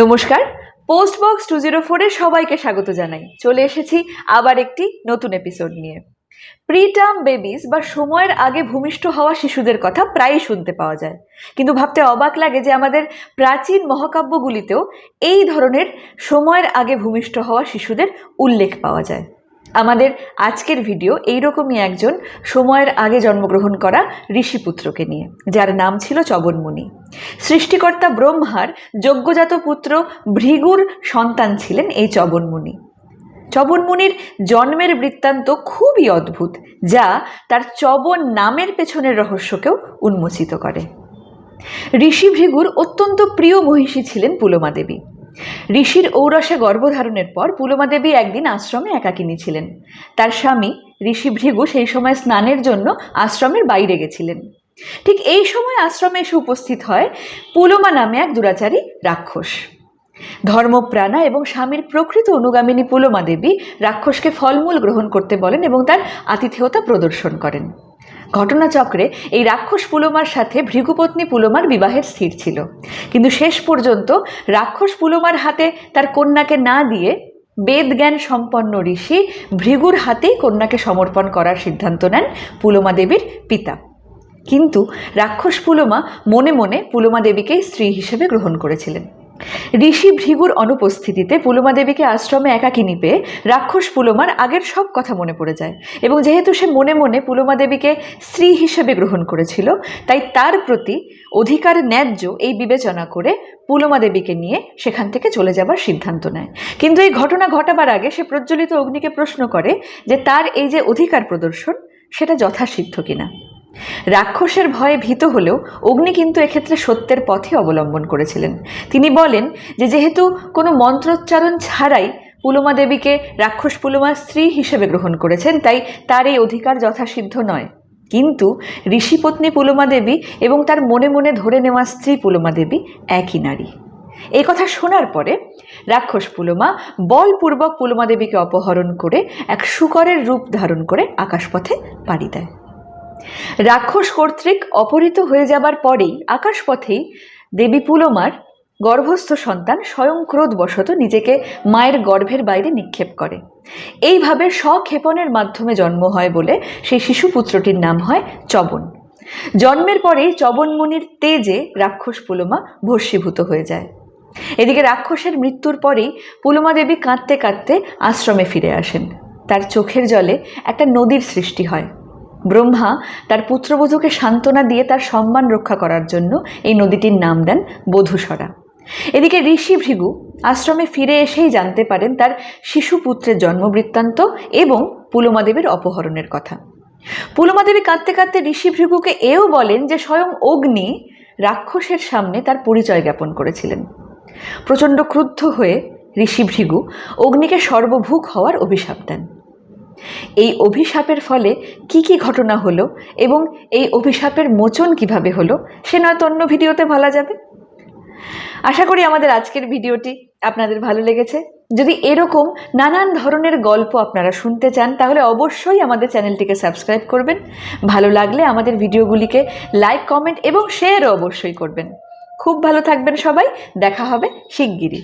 নমস্কার post box to zero ফোরে সবাইকে স্বাগত জানাই। চলে এসেছি আবার একটি নতুন এপিসোড নিয়ে। প্রিটার্ম বেবিস বা সময়ের আগে ভূমিষ্ঠ হওয়া শিশুদের কথা প্রায়ই শুনতে পাওয়া যায়। কিন্তু ভাবতে অবাক লাগে যে আমাদের প্রাচীন মহাকাব্যগুলিতেও এই ধরনের সময়ের আগে ভূমিষ্ঠ হওয়া শিশুদের উল্লেখ পাওয়া যায়। আমাদের আজকের ভিডিও এইরকমই একজন সময়ের আগে জন্মগ্রহণ করা ঋষিপুত্রকে নিয়ে, যার নাম ছিল চবনমুনি। সৃষ্টিকর্তা ব্রহ্মার যজ্ঞজাত পুত্র ভৃগুর সন্তান ছিলেন এই চবনমুনি। চবনমুনির জন্মের বৃত্তান্ত খুবই অদ্ভুত, যা তার চবন নামের পেছনের রহস্যকেও উন্মোচিত করে। ঋষি ভৃগুর অত্যন্ত প্রিয় মহিষী ছিলেন পুলমা দেবী। ঋষির ঔরসে গর্ভধারণের পর পুলমা দেবী একদিন আশ্রমে একাকিনী ছিলেন। তার স্বামী ঋষি ভৃগু সেই সময় স্নানের জন্য আশ্রমের বাইরে গেছিলেন। ঠিক এই সময় আশ্রমে এসে উপস্থিত হয় পুলমা নামে এক দুরাচারী রাক্ষস। ধর্মপ্রাণা এবং স্বামীর প্রকৃত অনুগামিনী পুলমা দেবী রাক্ষসকে ফলমূল গ্রহণ করতে বলেন এবং তার আতিথেয়তা প্রদর্শন করেন। ঘটনাচক্রে এই রাক্ষস পুলমার সাথে ভৃগুপত্নী পুলমার বিবাহের স্থির ছিল। কিন্তু শেষ পর্যন্ত রাক্ষস পুলমার হাতে তার কন্যাকে না দিয়ে বেদ জ্ঞান সম্পন্ন ঋষি ভৃগুর হাতেই কন্যাকে সমর্পণ করার সিদ্ধান্ত নেন পুলমা দেবীর পিতা। কিন্তু রাক্ষস পুলমা মনে মনে পুলমা দেবীকেই স্ত্রী হিসেবে গ্রহণ করেছিলেন। ঋষি ভৃগুর অনুপস্থিতিতে পুলমা দেবীকে আশ্রমে একাকিনী পেয়ে রাক্ষস পুলমার আগের সব কথা মনে পড়ে যায় এবং যেহেতু সে মনে মনে পুলমা দেবীকে স্ত্রী হিসেবে গ্রহণ করেছিল, তাই তার প্রতি অধিকার ন্যায্য এই বিবেচনা করে পুলমা দেবীকে নিয়ে সেখান থেকে চলে যাবার সিদ্ধান্ত নেয়। কিন্তু এই ঘটনা ঘটাবার আগে সে প্রজ্বলিত অগ্নিকে প্রশ্ন করে যে তার এই যে অধিকার প্রদর্শন, সেটা যথাসিদ্ধ কিনা। রাক্ষসের ভয়ে ভীত হলেও অগ্নি কিন্তু এক্ষেত্রে সত্যের পথে অবলম্বন করেছিলেন। তিনি বলেন যে, যেহেতু কোনো মন্ত্রোচ্চারণ ছাড়াই পুলমা দেবীকে রাক্ষস পুলমার স্ত্রী হিসেবে গ্রহণ করেছেন, তাই তার এই অধিকার যথাসিদ্ধ নয়। কিন্তু ঋষিপত্নী পুলমা দেবী এবং তার মনে মনে ধরে নেওয়া স্ত্রী পুলমা দেবী একই নারী। এই কথা শোনার পরে রাক্ষস পুলমা বলপূর্বক পুলমা দেবীকে অপহরণ করে এক শুকরের রূপ ধারণ করে আকাশপথে পাড়ি দেয়। রাক্ষস কর্তৃক অপহৃত হয়ে যাবার পরেই আকাশপথেই দেবী পুলমার গর্ভস্থ সন্তান স্বয়ং ক্রোধবশত নিজেকে মায়ের গর্ভের বাইরে নিক্ষেপ করে। এইভাবে স্বক্ষেপণের মাধ্যমে জন্ম হয় বলে সেই শিশুপুত্রটির নাম হয় চবন। জন্মের পরেই চবনমুনির তেজে রাক্ষস পুলমা ভস্মীভূত হয়ে যায়। এদিকে রাক্ষসের মৃত্যুর পরেই পুলমা দেবী কাঁদতে কাঁদতে আশ্রমে ফিরে আসেন। তার চোখের জলে একটা নদীর সৃষ্টি হয়। ব্রহ্মা তার পুত্রবধূকে সান্ত্বনা দিয়ে তার সম্মান রক্ষা করার জন্য এই নদীটির নাম দেন বধূসরা। এদিকে ঋষি ভৃগু আশ্রমে ফিরে এসেই জানতে পারেন তার শিশু পুত্রের জন্মবৃত্তান্ত এবং পুলমাদেবীর অপহরণের কথা। পুলমাদেবী কাঁদতে কাঁদতে ঋষি ভৃগুকে এও বলেন যে স্বয়ং অগ্নি রাক্ষসের সামনে তার পরিচয় জ্ঞাপন করেছিলেন। প্রচণ্ড ক্রুদ্ধ হয়ে ঋষি ভৃগু অগ্নিকে সর্বভূক হওয়ার অভিশাপ দেন। এই অভিশাপের ফলে কি কি ঘটনা হলো এবং এই অভিশাপের মোচন কীভাবে হলো সে নয়তো অন্য ভিডিওতে বলা যাবে? আশা করি আমাদের আজকের ভিডিওটি আপনাদের ভালো লেগেছে। যদি এরকম নানান ধরনের গল্প আপনারা শুনতে চান, তাহলে অবশ্যই আমাদের চ্যানেলটিকে সাবস্ক্রাইব করবেন। ভালো লাগলে আমাদের ভিডিওগুলিকে লাইক, কমেন্ট এবং শেয়ারও অবশ্যই করবেন। খুব ভালো থাকবেন সবাই। দেখা হবে শিগগিরই।